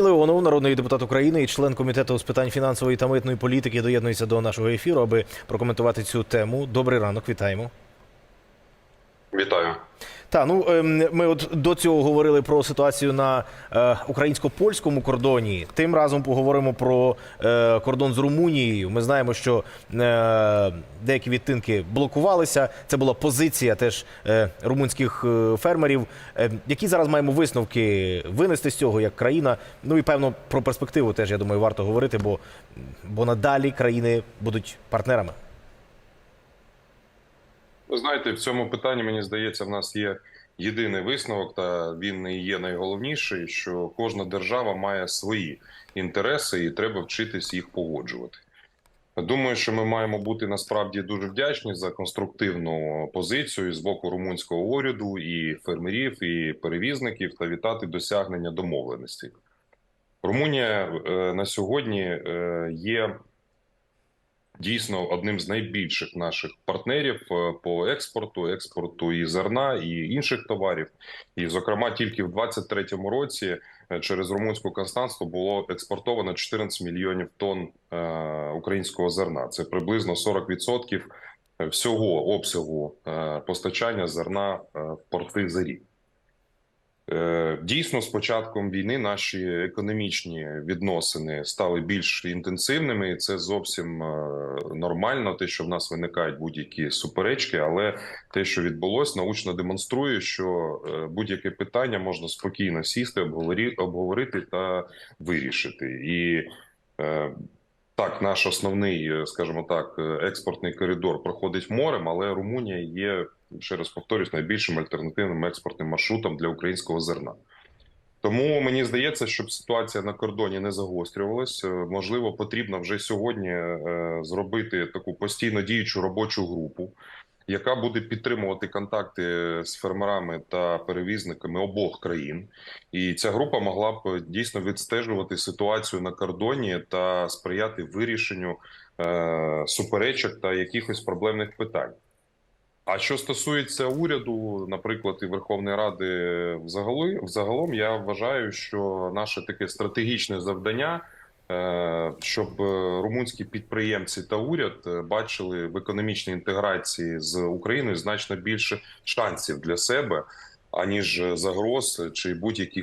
Леонов, народний депутат України і член комітету з питань фінансової та митної політики, доєднується до нашого ефіру, аби прокоментувати цю тему. Добрий ранок, вітаємо. Вітаю. Та ну ем, ми от до цього говорили про ситуацію на е, українсько-польському кордоні. Тим разом поговоримо про е, кордон з Румунією. Ми знаємо, що е, деякі відтинки блокувалися. Це була позиція теж румунських фермерів. Які зараз маємо висновки винести з цього як країна? Ну і певно про перспективу теж я думаю варто говорити, бо, бо надалі країни будуть партнерами. Ви знаєте, в цьому питанні мені здається, в нас є єдиний висновок, та він і є найголовніший, що кожна держава має свої інтереси, і треба вчитись їх погоджувати. Думаю, що ми маємо бути насправді дуже вдячні за конструктивну позицію з боку румунського уряду і фермерів, і перевізників та вітати досягнення домовленостей. Румунія е, на сьогодні е, є дійсно одним з найбільших наших партнерів е, по експорту, експорту і зерна, і інших товарів. І, зокрема, тільки в 23-му році е, через румунську констанство було експортовано 14 мільйонів тонн е, українського зерна. Це приблизно 40% всього обсягу постачання зерна в порти за рік. Дійсно, з початком війни наші економічні відносини стали більш інтенсивними, і це зовсім е, нормально. Те, що в нас виникають будь-які суперечки, але те, що відбулось, научно демонструє, що е, будь-яке питання можна спокійно сісти, обговорити та вирішити. І е, так, наш основний, скажімо так, експортний коридор проходить морем, але Румунія є ще раз повторюсь, найбільшим альтернативним експортним маршрутом для українського зерна. Тому мені здається, щоб ситуація на кордоні не загострювалась, е, можливо, потрібно вже сьогодні е, зробити таку постійно діючу робочу групу, яка буде підтримувати контакти з фермерами та перевізниками обох країн. І ця група могла б дійсно відстежувати ситуацію на кордоні та сприяти вирішенню е, суперечок та якихось проблемних питань. А що стосується уряду, наприклад, і Верховної Ради взагалі, взагалом, я вважаю, що наше таке стратегічне завдання, е, щоб е, румунські підприємці та уряд е, бачили в економічній інтеграції з Україною значно більше шансів для себе, аніж загроз чи будь-яких